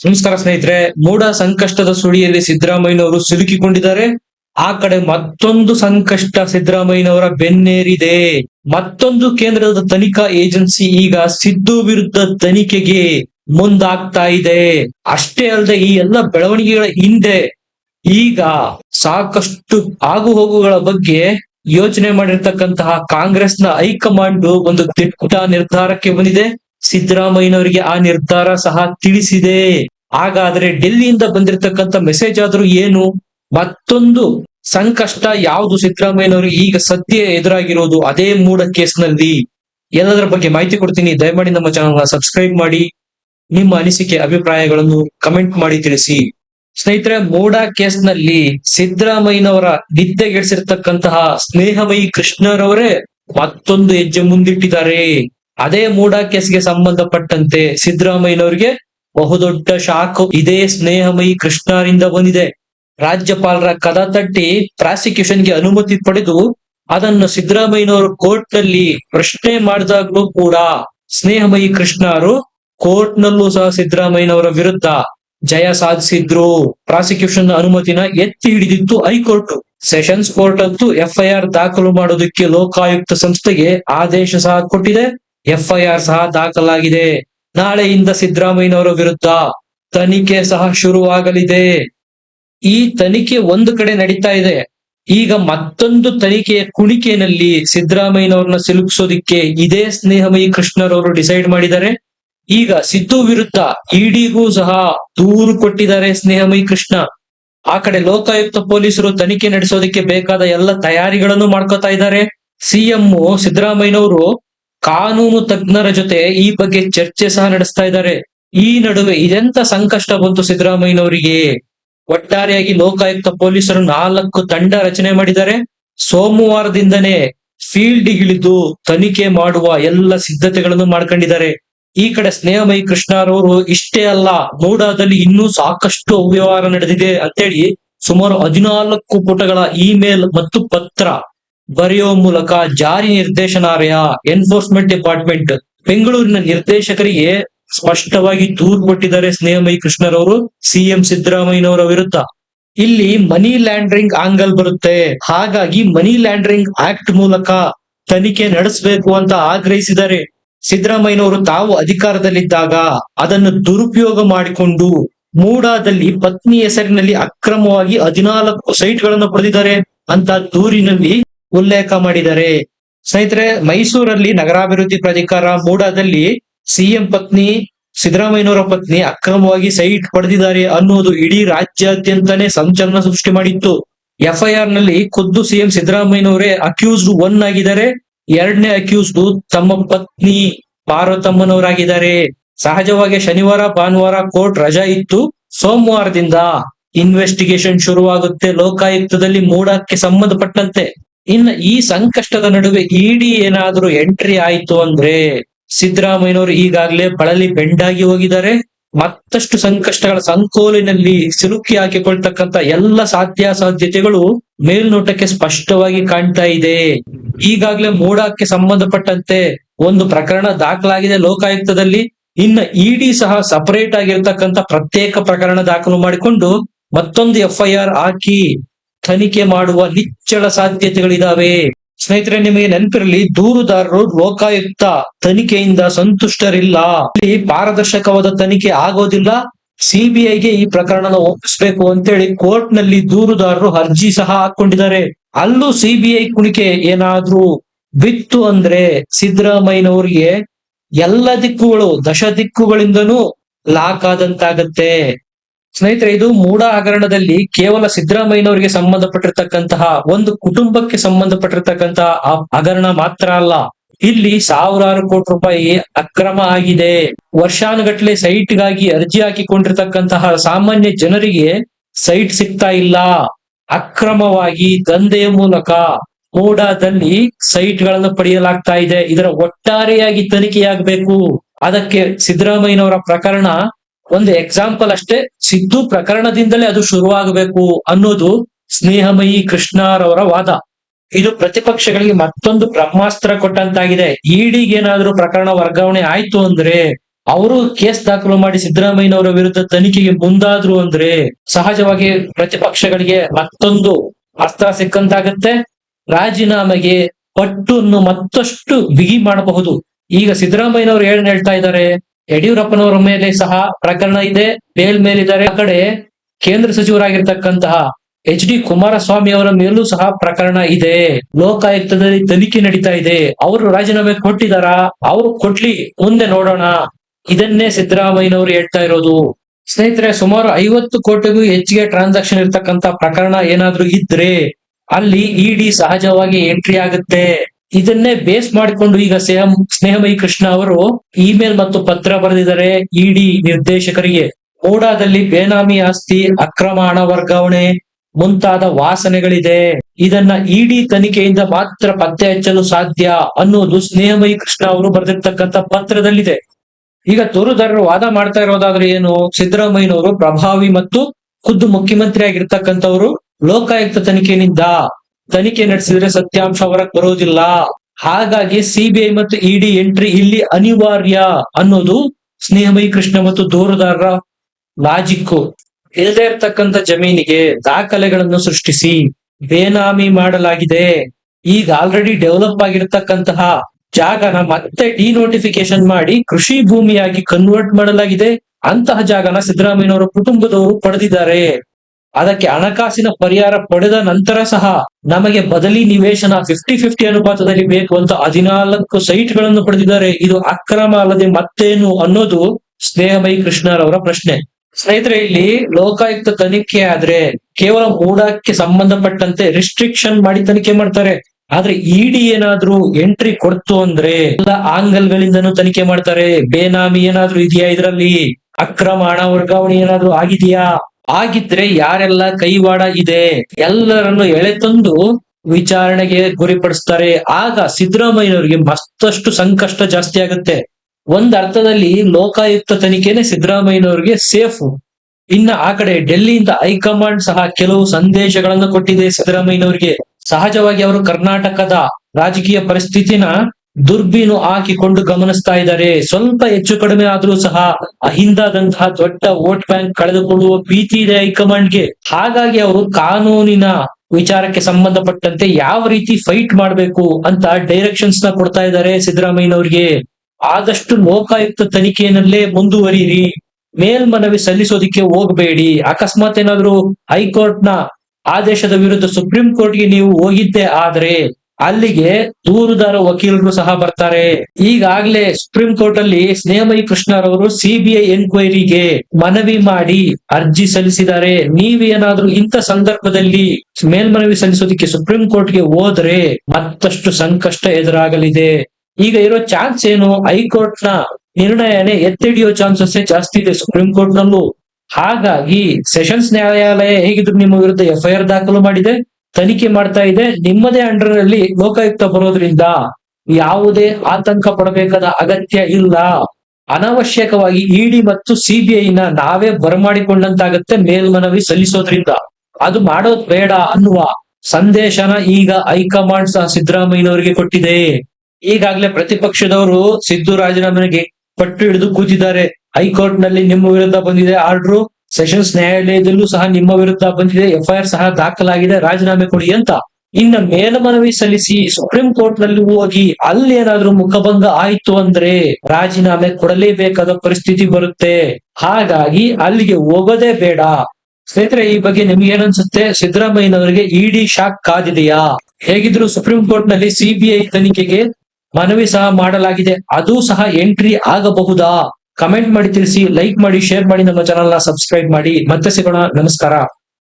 ನಮಸ್ಕಾರ ಸ್ನೇಹಿತರೆ ಮೂಡ ಸಂಕಷ್ಟದ ಸುಳಿಯಲ್ಲಿ ಸಿದ್ದರಾಮಯ್ಯನವರು ಸಿಲುಕಿಕೊಂಡಿದ್ದಾರೆ. ಆ ಕಡೆ ಮತ್ತೊಂದು ಸಂಕಷ್ಟ ಸಿದ್ದರಾಮಯ್ಯನವರ ಬೆನ್ನೇರಿದೆ. ಮತ್ತೊಂದು ಕೇಂದ್ರದ ತನಿಖಾ ಏಜೆನ್ಸಿ ಈಗ ಸಿದ್ದು ವಿರುದ್ಧ ತನಿಖೆಗೆ ಮುಂದಾಗ್ತಾ ಇದೆ. ಅಷ್ಟೇ ಅಲ್ಲದೆ ಈ ಎಲ್ಲ ಬೆಳವಣಿಗೆಗಳ ಹಿಂದೆ ಈಗ ಸಾಕಷ್ಟು ಆಗು ಹೋಗುಗಳ ಬಗ್ಗೆ ಯೋಚನೆ ಮಾಡಿರ್ತಕ್ಕಂತಹ ಕಾಂಗ್ರೆಸ್ನ ಹೈಕಮಾಂಡ್ ಒಂದು ದಿಟ್ಟ ನಿರ್ಧಾರಕ್ಕೆ ಬಂದಿದೆ. ಸಿದ್ದರಾಮಯ್ಯನವರಿಗೆ ಆ ನಿರ್ಧಾರ ಸಹ ತಿಳಿಸಿದೆ. ಹಾಗಾದ್ರೆ ಡೆಲ್ಲಿಯಿಂದ ಬಂದಿರತಕ್ಕಂತ ಮೆಸೇಜ್ ಆದ್ರೂ ಏನು? ಮತ್ತೊಂದು ಸಂಕಷ್ಟ ಯಾವುದು ಸಿದ್ದರಾಮಯ್ಯನವರಿಗೆ ಈಗ ಸದ್ಯ ಎದುರಾಗಿರೋದು ಅದೇ ಮೂಡ ಕೇಸ್ನಲ್ಲಿ? ಎಲ್ಲದರ ಬಗ್ಗೆ ಮಾಹಿತಿ ಕೊಡ್ತೀನಿ. ದಯಮಾಡಿ ನಮ್ಮ ಚಾನಲ್ನ ಸಬ್ಸ್ಕ್ರೈಬ್ ಮಾಡಿ. ನಿಮ್ಮ ಅನಿಸಿಕೆ, ಅಭಿಪ್ರಾಯಗಳನ್ನು ಕಮೆಂಟ್ ಮಾಡಿ ತಿಳಿಸಿ. ಸ್ನೇಹಿತರೆ ಮೋಡ ಕೇಸ್ನಲ್ಲಿ ಸಿದ್ದರಾಮಯ್ಯನವರ ನಿದ್ದೆಗೆಡಿಸಿರ್ತಕ್ಕಂತಹ ಸ್ನೇಹಮಯಿ ಕೃಷ್ಣರವರೇ ಮತ್ತೊಂದು ಹೆಜ್ಜೆ ಮುಂದಿಟ್ಟಿದ್ದಾರೆ. ಅದೇ ಮೂಡ ಕೇಸ್ಗೆ ಸಂಬಂಧಪಟ್ಟಂತೆ ಸಿದ್ದರಾಮಯ್ಯನವರಿಗೆ ಬಹುದೊಡ್ಡ ಶಾಕ್. ಇದೇ ಸ್ನೇಹಮಯಿ ಕೃಷ್ಣರಿಂದ ಬಂದಿದೆ. ರಾಜ್ಯಪಾಲರ ಕದ ತಟ್ಟಿ ಪ್ರಾಸಿಕ್ಯೂಷನ್ಗೆ ಅನುಮತಿ ಪಡೆದು ಅದನ್ನು ಸಿದ್ದರಾಮಯ್ಯನವರು ಕೋರ್ಟ್ನಲ್ಲಿ ಪ್ರಶ್ನೆ ಮಾಡಿದಾಗ್ಲೂ ಕೂಡ ಸ್ನೇಹಮಯಿ ಕೃಷ್ಣರು ಕೋರ್ಟ್ ನಲ್ಲೂ ಸಹ ಸಿದ್ದರಾಮಯ್ಯನವರ ವಿರುದ್ಧ ಜಯ ಸಾಧಿಸಿದ್ರು. ಪ್ರಾಸಿಕ್ಯೂಷನ್ ಅನುಮತಿನ ಎತ್ತಿ ಹಿಡಿದಿತ್ತು ಹೈಕೋರ್ಟ್. ಸೆಷನ್ಸ್ ಕೋರ್ಟ್ ಅಂತೂ ಎಫ್ಐಆರ್ ದಾಖಲು ಮಾಡೋದಕ್ಕೆ ಲೋಕಾಯುಕ್ತ ಸಂಸ್ಥೆಗೆ ಆದೇಶ ಸಹ ಕೊಟ್ಟಿದೆ. ಎಫ್ಐಆರ್ ಸಹ ದಾಖಲಾಗಿದೆ. ನಾಳೆಯಿಂದ ಸಿದ್ದರಾಮಯ್ಯನವರ ವಿರುದ್ಧ ತನಿಖೆ ಸಹ ಶುರುವಾಗಲಿದೆ. ಈ ತನಿಖೆ ಒಂದು ಕಡೆ ನಡೀತಾ ಇದೆ. ಈಗ ಮತ್ತೊಂದು ತನಿಖೆಯ ಕುಣಿಕೆನಲ್ಲಿ ಸಿದ್ದರಾಮಯ್ಯನವ್ರನ್ನ ಸಿಲುಕಿಸೋದಿಕ್ಕೆ ಇದೇ ಸ್ನೇಹಮಯಿ ಕೃಷ್ಣರವರು ಡಿಸೈಡ್ ಮಾಡಿದ್ದಾರೆ. ಈಗ ಸಿದ್ದು ವಿರುದ್ಧ ಇಡಿಗೂ ಸಹ ದೂರು ಕೊಟ್ಟಿದ್ದಾರೆ ಸ್ನೇಹಮಯಿ ಕೃಷ್ಣ. ಆ ಕಡೆ ಲೋಕಾಯುಕ್ತ ಪೊಲೀಸರು ತನಿಖೆ ನಡೆಸೋದಿಕ್ಕೆ ಬೇಕಾದ ಎಲ್ಲ ತಯಾರಿಗಳನ್ನು ಮಾಡ್ಕೋತಾ ಇದ್ದಾರೆ. ಸಿಎಂ ಸಿದ್ದರಾಮಯ್ಯನವರು ಕಾನೂನು ತಜ್ಞರ ಜೊತೆ ಈ ಬಗ್ಗೆ ಚರ್ಚೆ ಸಹ ನಡೆಸ್ತಾ ಇದ್ದಾರೆ. ಈ ನಡುವೆ ಇದೆಂತ ಸಂಕಷ್ಟ ಬಂತು ಸಿದ್ದರಾಮಯ್ಯನವರಿಗೆ? ಒಟ್ಟಾರೆಯಾಗಿ ಲೋಕಾಯುಕ್ತ ಪೊಲೀಸರು ನಾಲ್ಕು ತಂಡ ರಚನೆ ಮಾಡಿದ್ದಾರೆ. ಸೋಮವಾರದಿಂದನೇ ಫೀಲ್ಡ್ ಇಳಿದು ತನಿಖೆ ಮಾಡುವ ಎಲ್ಲ ಸಿದ್ಧತೆಗಳನ್ನು ಮಾಡ್ಕೊಂಡಿದ್ದಾರೆ. ಈ ಕಡೆ ಸ್ನೇಹಮಯಿ ಕೃಷ್ಣರವರು ಇಷ್ಟೇ ಅಲ್ಲ, ನೋಡಾದಲ್ಲಿ ಇನ್ನೂ ಸಾಕಷ್ಟು ಅವ್ಯವಹಾರ ನಡೆದಿದೆ ಅಂತೇಳಿ ಸುಮಾರು ಹದಿನಾಲ್ಕು ಪುಟಗಳ ಇಮೇಲ್ ಮತ್ತು ಪತ್ರ ಬರೆಯುವ ಮೂಲಕ ಜಾರಿ ನಿರ್ದೇಶನಾಲಯ ಎನ್ಫೋರ್ಸ್ಮೆಂಟ್ ಡಿಪಾರ್ಟ್ಮೆಂಟ್ ಬೆಂಗಳೂರಿನ ನಿರ್ದೇಶಕರಿಗೆ ಸ್ಪಷ್ಟವಾಗಿ ದೂರು ಕೊಟ್ಟಿದ್ದಾರೆ ಸ್ನೇಹಮಯಿ ಕೃಷ್ಣರವರು, ಸಿಎಂ ಸಿದ್ದರಾಮಯ್ಯನವರ ವಿರುದ್ಧ. ಇಲ್ಲಿ ಮನಿ ಲ್ಯಾಂಡ್ರಿಂಗ್ ಆಂಗಲ್ ಬರುತ್ತೆ. ಹಾಗಾಗಿ ಮನಿ ಲ್ಯಾಂಡ್ರಿಂಗ್ ಆಕ್ಟ್ ಮೂಲಕ ತನಿಖೆ ನಡೆಸಬೇಕು ಅಂತ ಆಗ್ರಹಿಸಿದ್ದಾರೆ. ಸಿದ್ದರಾಮಯ್ಯನವರು ತಾವು ಅಧಿಕಾರದಲ್ಲಿದ್ದಾಗ ಅದನ್ನು ದುರುಪಯೋಗ ಮಾಡಿಕೊಂಡು ಮೂಡಾದಲ್ಲಿ ಪತ್ನಿ ಹೆಸರಿನಲ್ಲಿ ಅಕ್ರಮವಾಗಿ ಹದಿನಾಲ್ಕು ಸೈಟ್ಗಳನ್ನು ಪಡೆದಿದ್ದಾರೆ ಅಂತ ದೂರಿನಲ್ಲಿ ಉಲ್ಲೇಖ ಮಾಡಿದ್ದಾರೆ ಸ್ನೇಹಿತರೆ, ಮೈಸೂರಲ್ಲಿ ನಗರಾಭಿವೃದ್ಧಿ ಪ್ರಾಧಿಕಾರ ಮೂಡಾದಲ್ಲಿ ಸಿಎಂ ಪತ್ನಿ, ಸಿದ್ದರಾಮಯ್ಯನವರ ಪತ್ನಿ ಅಕ್ರಮವಾಗಿ ಸೈಟ್ ಪಡೆದಿದ್ದಾರೆ ಅನ್ನೋದು ಇಡೀ ರಾಜ್ಯಾದ್ಯಂತನೇ ಸಂಚಲನ ಸೃಷ್ಟಿ ಮಾಡಿತ್ತು. ಎಫ್ಐಆರ್ನಲ್ಲಿ ಖುದ್ದು ಸಿಎಂ ಸಿದ್ದರಾಮಯ್ಯನವರೇ ಅಕ್ಯೂಸ್ಡ್ ಒನ್ ಆಗಿದ್ದಾರೆ, ಎರಡನೇ ಅಕ್ಯೂಸ್ಡ್ ತಮ್ಮ ಪತ್ನಿ ಪಾರ್ವತಮ್ಮನವರಾಗಿದ್ದಾರೆ. ಸಹಜವಾಗಿ ಶನಿವಾರ, ಭಾನುವಾರ ಕೋರ್ಟ್ ರಜಾ ಇತ್ತು. ಸೋಮವಾರದಿಂದ ಇನ್ವೆಸ್ಟಿಗೇಷನ್ ಶುರುವಾಗುತ್ತೆ. ಲೋಕಾಯುಕ್ತದಲ್ಲಿ ಮೂಡಕ್ಕೆ ಸಂಬಂಧಪಟ್ಟಂತೆ. ಇನ್ನು ಈ ಸಂಕಷ್ಟದ ನಡುವೆ ಇಡಿ ಏನಾದ್ರೂ ಎಂಟ್ರಿ ಆಯ್ತು ಅಂದ್ರೆ ಸಿದ್ದರಾಮಯ್ಯನವರು ಈಗಾಗಲೇ ಬಳಲಿ ಬೆಂಡಾಗಿ ಹೋಗಿದ್ದಾರೆ. ಮತ್ತಷ್ಟು ಸಂಕಷ್ಟಗಳ ಸಂಕೋಲಿನಲ್ಲಿ ಸಿಲುಕಿ ಹಾಕಿಕೊಳ್ತಕ್ಕಂತ ಎಲ್ಲ ಸಾಧ್ಯಾಸಾಧ್ಯತೆಗಳು ಮೇಲ್ನೋಟಕ್ಕೆ ಸ್ಪಷ್ಟವಾಗಿ ಕಾಣ್ತಾ ಇದೆ. ಈಗಾಗಲೇ ಮೂಡಕ್ಕೆ ಸಂಬಂಧಪಟ್ಟಂತೆ ಒಂದು ಪ್ರಕರಣ ದಾಖಲಾಗಿದೆ ಲೋಕಾಯುಕ್ತದಲ್ಲಿ. ಇನ್ನು ಇಡಿ ಸಹ ಸಪರೇಟ್ ಆಗಿರ್ತಕ್ಕಂಥ ಪ್ರತ್ಯೇಕ ಪ್ರಕರಣ ದಾಖಲು ಮಾಡಿಕೊಂಡು ಮತ್ತೊಂದು ಎಫ್ಐಆರ್ ಹಾಕಿ ತನಿಖೆ ಮಾಡುವ ನಿಚ್ಚಳ ಸಾಧ್ಯತೆಗಳಿದಾವೆ. ಸ್ನೇಹಿತರೆ, ನಿಮಗೆ ನೆನಪಿರಲಿ, ದೂರುದಾರರು ಲೋಕಾಯುಕ್ತ ತನಿಖೆಯಿಂದ ಸಂತುಷ್ಟರಿಲ್ಲ. ಇಲ್ಲಿ ಪಾರದರ್ಶಕವಾದ ತನಿಖೆ ಆಗೋದಿಲ್ಲ. ಸಿಬಿಐಗೆ ಈ ಪ್ರಕರಣನ ಒಪ್ಪಿಸಬೇಕು ಅಂತೇಳಿ ಕೋರ್ಟ್ನಲ್ಲಿ ದೂರುದಾರರು ಅರ್ಜಿ ಸಹ ಹಾಕೊಂಡಿದ್ದಾರೆ ಅಲ್ಲೂ ಸಿಬಿಐ ಕುಣಿಕೆ ಏನಾದ್ರೂ ಬಿತ್ತು ಅಂದ್ರೆ ಸಿದ್ದರಾಮಯ್ಯನವರಿಗೆ ಎಲ್ಲ ದಿಕ್ಕುಗಳು ದಶ ದಿಕ್ಕುಗಳಿಂದನೂ ಲಾಕ್ ಆದಂತಾಗತ್ತೆ. ಸ್ನೇಹಿತರೆ, ಇದು ಮೂಡ ಹಗರಣದಲ್ಲಿ ಕೇವಲ ಸಿದ್ದರಾಮಯ್ಯನವರಿಗೆ ಸಂಬಂಧಪಟ್ಟಿರ್ತಕ್ಕಂತಹ ಒಂದು ಕುಟುಂಬಕ್ಕೆ ಸಂಬಂಧಪಟ್ಟಿರ್ತಕ್ಕಂತಹ ಹಗರಣ ಮಾತ್ರ ಅಲ್ಲ. ಇಲ್ಲಿ ಸಾವಿರಾರು ಕೋಟಿ ರೂಪಾಯಿ ಅಕ್ರಮ ಆಗಿದೆ. ವರ್ಷಾನುಗಟ್ಲೆ ಸೈಟ್ಗಾಗಿ ಅರ್ಜಿ ಹಾಕಿಕೊಂಡಿರ್ತಕ್ಕಂತಹ ಸಾಮಾನ್ಯ ಜನರಿಗೆ ಸೈಟ್ ಸಿಗ್ತಾ ಇಲ್ಲ. ಅಕ್ರಮವಾಗಿ ದಂಧೆಯ ಮೂಲಕ ಮೂಡಾದಲ್ಲಿ ಸೈಟ್ಗಳನ್ನು ಪಡೆಯಲಾಗ್ತಾ ಇದೆ. ಇದರ ಒಟ್ಟಾರೆಯಾಗಿ ತನಿಖೆಯಾಗಬೇಕು. ಅದಕ್ಕೆ ಸಿದ್ದರಾಮಯ್ಯನವರ ಪ್ರಕರಣ ಒಂದು ಎಕ್ಸಾಂಪಲ್ ಅಷ್ಟೇ, ಸಿದ್ದು ಪ್ರಕರಣದಿಂದಲೇ ಅದು ಶುರುವಾಗಬೇಕು ಅನ್ನೋದು ಸ್ನೇಹಮಯಿ ಕೃಷ್ಣರವರ ವಾದ. ಇದು ಪ್ರತಿಪಕ್ಷಗಳಿಗೆ ಮತ್ತೊಂದು ಬ್ರಹ್ಮಾಸ್ತ್ರ ಕೊಟ್ಟಂತಾಗಿದೆ. ಇಡಿಗೆ ಏನಾದ್ರೂ ಪ್ರಕರಣ ವರ್ಗಾವಣೆ ಆಯ್ತು ಅಂದ್ರೆ, ಅವರು ಕೇಸ್ ದಾಖಲು ಮಾಡಿ ಸಿದ್ದರಾಮಯ್ಯನವರ ವಿರುದ್ಧ ತನಿಖೆಗೆ ಮುಂದಾದ್ರು ಅಂದ್ರೆ, ಸಹಜವಾಗಿ ಪ್ರತಿಪಕ್ಷಗಳಿಗೆ ಮತ್ತೊಂದು ಅಸ್ತ್ರ ಸಿಕ್ಕಂತಾಗತ್ತೆ. ರಾಜೀನಾಮೆಗೆ ಪಟ್ಟನ್ನು ಮತ್ತಷ್ಟು ಬಿಗಿ ಮಾಡಬಹುದು. ಈಗ ಸಿದ್ದರಾಮಯ್ಯನವರು ಏನ್ ಹೇಳ್ತಾ ಇದ್ದಾರೆ ಯಡಿಯೂರಪ್ಪನವರ ಮೇಲೆ ಸಹ ಪ್ರಕರಣ ಇದೆ. ಬೇಲ್ ಮೇಲಿದ್ದಾರೆ. ಆ ಕಡೆ ಕೇಂದ್ರ ಸಚಿವರಾಗಿರ್ತಕ್ಕಂತಹ ಎಚ್ ಡಿ ಕುಮಾರಸ್ವಾಮಿ ಅವರ ಮೇಲೂ ಸಹ ಪ್ರಕರಣ ಇದೆ. ಲೋಕಾಯುಕ್ತದಲ್ಲಿ ತನಿಖೆ ನಡೀತಾ ಇದೆ. ಅವರು ರಾಜೀನಾಮೆ ಕೊಟ್ಟಿದಾರಾ ಅವರು ಕೊಟ್ಲಿ, ಮುಂದೆ ನೋಡೋಣ. ಇದನ್ನೇ ಸಿದ್ದರಾಮಯ್ಯನವರು ಹೇಳ್ತಾ ಇರೋದು. ಸ್ನೇಹಿತರೆ, ಸುಮಾರು ಐವತ್ತು ಕೋಟಿಗೂ ಹೆಚ್ಚಿಗೆ ಟ್ರಾನ್ಸಾಕ್ಷನ್ ಇರ್ತಕ್ಕಂತ ಪ್ರಕರಣ ಏನಾದ್ರೂ ಇದ್ರೆ ಅಲ್ಲಿ ಇಡಿ ಸಹಜವಾಗಿ ಎಂಟ್ರಿ ಆಗುತ್ತೆ. ಇದನ್ನೇ ಬೇಸ್ ಮಾಡಿಕೊಂಡು ಈಗ ಸೇಮ್ ಸ್ನೇಹಮಯಿ ಕೃಷ್ಣ ಅವರು ಇಮೇಲ್ ಮತ್ತು ಪತ್ರ ಬರೆದಿದ್ದಾರೆ, ಇಡಿ ನಿರ್ದೇಶಕರಿಗೆ. ಮೂಡಾದಲ್ಲಿ ಬೇನಾಮಿ ಆಸ್ತಿ, ಅಕ್ರಮ ಹಣ ವರ್ಗಾವಣೆ, ಮುಂತಾದ ವಾಸನೆಗಳಿದೆ. ಇದನ್ನ ಇಡಿ ತನಿಖೆಯಿಂದ ಮಾತ್ರ ಪತ್ತೆ ಹಚ್ಚಲು ಸಾಧ್ಯ ಅನ್ನೋದು ಸ್ನೇಹಮಯಿ ಕೃಷ್ಣ ಅವರು ಬರೆದಿರ್ತಕ್ಕಂಥ ಪತ್ರದಲ್ಲಿದೆ. ಈಗ ದೂರುದಾರರು ವಾದ ಮಾಡ್ತಾ ಇರೋದಾದ್ರೆ ಏನು? ಸಿದ್ದರಾಮಯ್ಯನವರು ಪ್ರಭಾವಿ ಮತ್ತು ಖುದ್ದು ಮುಖ್ಯಮಂತ್ರಿ ಆಗಿರ್ತಕ್ಕಂಥವ್ರು ಲೋಕಾಯುಕ್ತ ತನಿಖೆಯಿಂದ ತನಿಖೆ ನಡೆಸಿದ್ರೆ ಸತ್ಯಾಂಶ ಹೊರಗೆ ಬರೋದಿಲ್ಲ. ಹಾಗಾಗಿ ಸಿಬಿಐ ಮತ್ತು ಇಡಿ ಎಂಟ್ರಿ ಇಲ್ಲಿ ಅನಿವಾರ್ಯ ಅನ್ನೋದು ಸ್ನೇಹಮಯಿ ಕೃಷ್ಣ ಮತ್ತು ದೂರದಾರರ ಲಾಜಿಕ್ಕು ಇಲ್ಲದೆ ಇರ್ತಕ್ಕಂಥ ಜಮೀನಿಗೆ ದಾಖಲೆಗಳನ್ನು ಸೃಷ್ಟಿಸಿ ಬೇನಾಮಿ ಮಾಡಲಾಗಿದೆ. ಈಗ ಆಲ್ರೆಡಿ ಡೆವಲಪ್ ಆಗಿರ್ತಕ್ಕಂತಹ ಜಾಗನ ಮತ್ತೆ ಡಿನೋಟಿಫಿಕೇಶನ್ ಮಾಡಿ ಕೃಷಿ ಭೂಮಿಯಾಗಿ ಕನ್ವರ್ಟ್ ಮಾಡಲಾಗಿದೆ. ಅಂತಹ ಜಾಗನ ಸಿದ್ದರಾಮಯ್ಯನವರ ಕುಟುಂಬದವರು ಪಡೆದಿದ್ದಾರೆ. ಅದಕ್ಕೆ ಹಣಕಾಸಿನ ಪರಿಹಾರ ಪಡೆದ ನಂತರ ಸಹ ನಮಗೆ ಬದಲಿ ನಿವೇಶನ ಫಿಫ್ಟಿ ಫಿಫ್ಟಿ ಅನುಪಾತದಲ್ಲಿ ಬೇಕು ಅಂತ ಹದಿನಾಲ್ಕು ಸೈಟ್ಗಳನ್ನು ಪಡೆದಿದ್ದಾರೆ. ಇದು ಅಕ್ರಮ ಅಲ್ಲದೆ ಮತ್ತೇನು ಅನ್ನೋದು ಸ್ನೇಹಮಯಿ ಕೃಷ್ಣರವರ ಪ್ರಶ್ನೆ. ಸ್ನೇಹಿತರೆ, ಇಲ್ಲಿ ಲೋಕಾಯುಕ್ತ ತನಿಖೆ ಆದ್ರೆ ಕೇವಲ ಮೂಡಕ್ಕೆ ಸಂಬಂಧಪಟ್ಟಂತೆ ರಿಸ್ಟ್ರಿಕ್ಷನ್ ಮಾಡಿ ತನಿಖೆ ಮಾಡ್ತಾರೆ. ಆದ್ರೆ ಇಡಿ ಏನಾದ್ರೂ ಎಂಟ್ರಿ ಕೊಡ್ತು ಅಂದ್ರೆ ಎಲ್ಲ ಆಂಗಲ್ ಗಳಿಂದನೂ ತನಿಖೆ ಮಾಡ್ತಾರೆ. ಬೇನಾಮಿ ಏನಾದ್ರೂ ಇದೆಯಾ ಇದರಲ್ಲಿ? ಅಕ್ರಮ ಹಣ ವರ್ಗಾವಣೆ ಏನಾದ್ರೂ ಆಗಿದೆಯಾ? ಆಗಿದ್ರೆ ಯಾರೆಲ್ಲ ಕೈವಾಡ ಇದೆ ಎಲ್ಲರನ್ನು ಎಳೆತಂದು ವಿಚಾರಣೆಗೆ ಗುರಿಪಡಿಸ್ತಾರೆ. ಆಗ ಸಿದ್ದರಾಮಯ್ಯನವರಿಗೆ ಮತ್ತಷ್ಟು ಸಂಕಷ್ಟ ಜಾಸ್ತಿ ಆಗುತ್ತೆ. ಒಂದ್ ಅರ್ಥದಲ್ಲಿ ಲೋಕಾಯುಕ್ತ ತನಿಖೆನೆ ಸಿದ್ದರಾಮಯ್ಯನವರಿಗೆ ಸೇಫ್. ಇನ್ನ ಆ ಕಡೆ ಡೆಲ್ಲಿಯಿಂದ ಹೈಕಮಾಂಡ್ ಸಹ ಕೆಲವು ಸಂದೇಶಗಳನ್ನು ಕೊಟ್ಟಿದೆ ಸಿದ್ದರಾಮಯ್ಯನವರಿಗೆ. ಸಹಜವಾಗಿ ಅವರು ಕರ್ನಾಟಕದ ರಾಜಕೀಯ ಪರಿಸ್ಥಿತಿನ ದುರ್ಬೀನು ಹಾಕಿಕೊಂಡು ಗಮನಿಸ್ತಾ ಇದ್ದಾರೆ. ಸ್ವಲ್ಪ ಹೆಚ್ಚು ಕಡಿಮೆ ಆದ್ರೂ ಸಹ ಅಹಿಂದಾದಂತಹ ದೊಡ್ಡ ವೋಟ್ ಬ್ಯಾಂಕ್ ಕಳೆದುಕೊಳ್ಳುವ ಭೀತಿ ಇದೆ ಹೈಕಮಾಂಡ್ಗೆ. ಹಾಗಾಗಿ ಅವರು ಕಾನೂನಿನ ವಿಚಾರಕ್ಕೆ ಸಂಬಂಧಪಟ್ಟಂತೆ ಯಾವ ರೀತಿ ಫೈಟ್ ಮಾಡಬೇಕು ಅಂತ ಡೈರೆಕ್ಷನ್ಸ್ನ ಕೊಡ್ತಾ ಇದ್ದಾರೆ ಸಿದ್ದರಾಮಯ್ಯನವ್ರಿಗೆ. ಆದಷ್ಟು ಲೋಕಾಯುಕ್ತ ತನಿಖೆಯಲ್ಲೇ ಮುಂದುವರಿಯಿರಿ ಮೇಲ್ಮನವಿ ಸಲ್ಲಿಸೋದಿಕ್ಕೆ ಹೋಗಬೇಡಿ. ಅಕಸ್ಮಾತ್ ಏನಾದ್ರೂ ಹೈಕೋರ್ಟ್ನ ಆದೇಶದ ವಿರುದ್ಧ ಸುಪ್ರೀಂ ಕೋರ್ಟ್ಗೆ ನೀವು ಹೋಗಿದ್ದೆ ಆದ್ರೆ ಅಲ್ಲಿಗೆ ದೂರುದಾರ ವಕೀಲರು ಸಹ ಬರ್ತಾರೆ. ಈಗಾಗ್ಲೇ ಸುಪ್ರೀಂ ಕೋರ್ಟ್ ಅಲ್ಲಿ ಸ್ನೇಹಮಯಿ ಕೃಷ್ಣರವರು ಸಿಬಿಐ ಎನ್ಕ್ವೈರಿಗೆ ಮನವಿ ಮಾಡಿ ಅರ್ಜಿ ಸಲ್ಲಿಸಿದ್ದಾರೆ. ನೀವೇನಾದ್ರೂ ಇಂಥ ಸಂದರ್ಭದಲ್ಲಿ ಮೇಲ್ಮನವಿ ಸಲ್ಲಿಸೋದಕ್ಕೆ ಸುಪ್ರೀಂ ಕೋರ್ಟ್ಗೆ ಹೋದ್ರೆ ಮತ್ತಷ್ಟು ಸಂಕಷ್ಟ ಎದುರಾಗಲಿದೆ. ಈಗ ಇರೋ ಚಾನ್ಸ್ ಏನು? ಹೈಕೋರ್ಟ್ನ ನಿರ್ಣಯನೇ ಎತ್ತಿಡಿಯೋ ಚಾನ್ಸಸ್ ಜಾಸ್ತಿ ಇದೆ ಸುಪ್ರೀಂ ಕೋರ್ಟ್ ನಲ್ಲೂ. ಹಾಗಾಗಿ ಸೆಷನ್ಸ್ ನ್ಯಾಯಾಲಯ ಹೇಗಿದ್ರು ನಿಮ್ಮ ವಿರುದ್ಧ ಎಫ್ಐಆರ್ ದಾಖಲು ಮಾಡಿದೆ. ತನಿಖೆ ಮಾಡ್ತಾ ಇದೆ. ನಿಮ್ಮದೇ ಅಂಡರ್ ಅಲ್ಲಿ ಲೋಕಾಯುಕ್ತ ಬರೋದ್ರಿಂದ ಯಾವುದೇ ಆತಂಕ ಪಡಬೇಕಾದ ಅಗತ್ಯ ಇಲ್ಲ. ಅನಾವಶ್ಯಕವಾಗಿ ಇಡಿ ಮತ್ತು ಸಿಬಿಐ ನ ನಾವೇ ಬರಮಾಡಿಕೊಂಡಂತಾಗತ್ತೆ ಮೇಲ್ಮನವಿ ಸಲ್ಲಿಸೋದ್ರಿಂದ. ಅದು ಮಾಡೋದ್ ಬೇಡ ಅನ್ನುವ ಸಂದೇಶನ ಈಗ ಹೈಕಮಾಂಡ್ ಸಹ ಸಿದ್ದರಾಮಯ್ಯನವರಿಗೆ ಕೊಟ್ಟಿದೆ. ಈಗಾಗಲೇ ಪ್ರತಿಪಕ್ಷದವರು ಸಿದ್ದು ರಾಜೀನಾಮೆಗೆ ಪಟ್ಟು ಹಿಡಿದು ಕೂತಿದ್ದಾರೆ. ಹೈಕೋರ್ಟ್ನಲ್ಲಿ ನಿಮ್ಮ ವಿರುದ್ಧ ಬಂದಿದೆ ಆರ್ಡರ್. ಸೆಷನ್ಸ್ ನ್ಯಾಯಾಲಯದಲ್ಲೂ ಸಹ ನಿಮ್ಮ ವಿರುದ್ಧ ಬಂದಿದೆ. ಎಫ್ಐಆರ್ ಸಹ ದಾಖಲಾಗಿದೆ. ರಾಜೀನಾಮೆ ಕೊಡಿ ಅಂತ ಇನ್ನ ಮೇಲ್ಮನವಿ ಸಲ್ಲಿಸಿ ಸುಪ್ರೀಂ ಕೋರ್ಟ್ನಲ್ಲಿ ಹೋಗಿ ಅಲ್ಲಿ ಏನಾದ್ರೂ ಮುಖಭಂಗ ಆಯ್ತು ಅಂದ್ರೆ ರಾಜೀನಾಮೆ ಕೊಡಲೇಬೇಕಾದ ಪರಿಸ್ಥಿತಿ ಬರುತ್ತೆ. ಹಾಗಾಗಿ ಅಲ್ಲಿಗೆ ಹೋಗೋದೇ ಬೇಡ. ಸ್ನೇಹಿತರೆ, ಈ ಬಗ್ಗೆ ನಿಮ್ಗೆ ಏನನ್ಸುತ್ತೆ? ಸಿದ್ದರಾಮಯ್ಯನವರಿಗೆ ಇಡಿ ಶಾಕ್ ಕಾದಿದೆಯಾ? ಹೇಗಿದ್ರು ಸುಪ್ರೀಂ ಕೋರ್ಟ್ನಲ್ಲಿ ಸಿಬಿಐ ತನಿಖೆಗೆ ಮನವಿ ಸಹ ಮಾಡಲಾಗಿದೆ. ಅದು ಸಹ ಎಂಟ್ರಿ ಆಗಬಹುದಾ? ಕಮೆಂಟ್ ಮಾಡಿ ತಿಳಿಸಿ ಲೈಕ್ ಮಾಡಿ ಶೇರ್ ಮಾಡಿ ನಮ್ಮ ಚಾನಲ್ನ ಸಬ್ಸ್ಕ್ರೈಬ್ ಮಾಡಿ. ಮತ್ತೆ ಸಿಗೋಣ. ನಮಸ್ಕಾರ.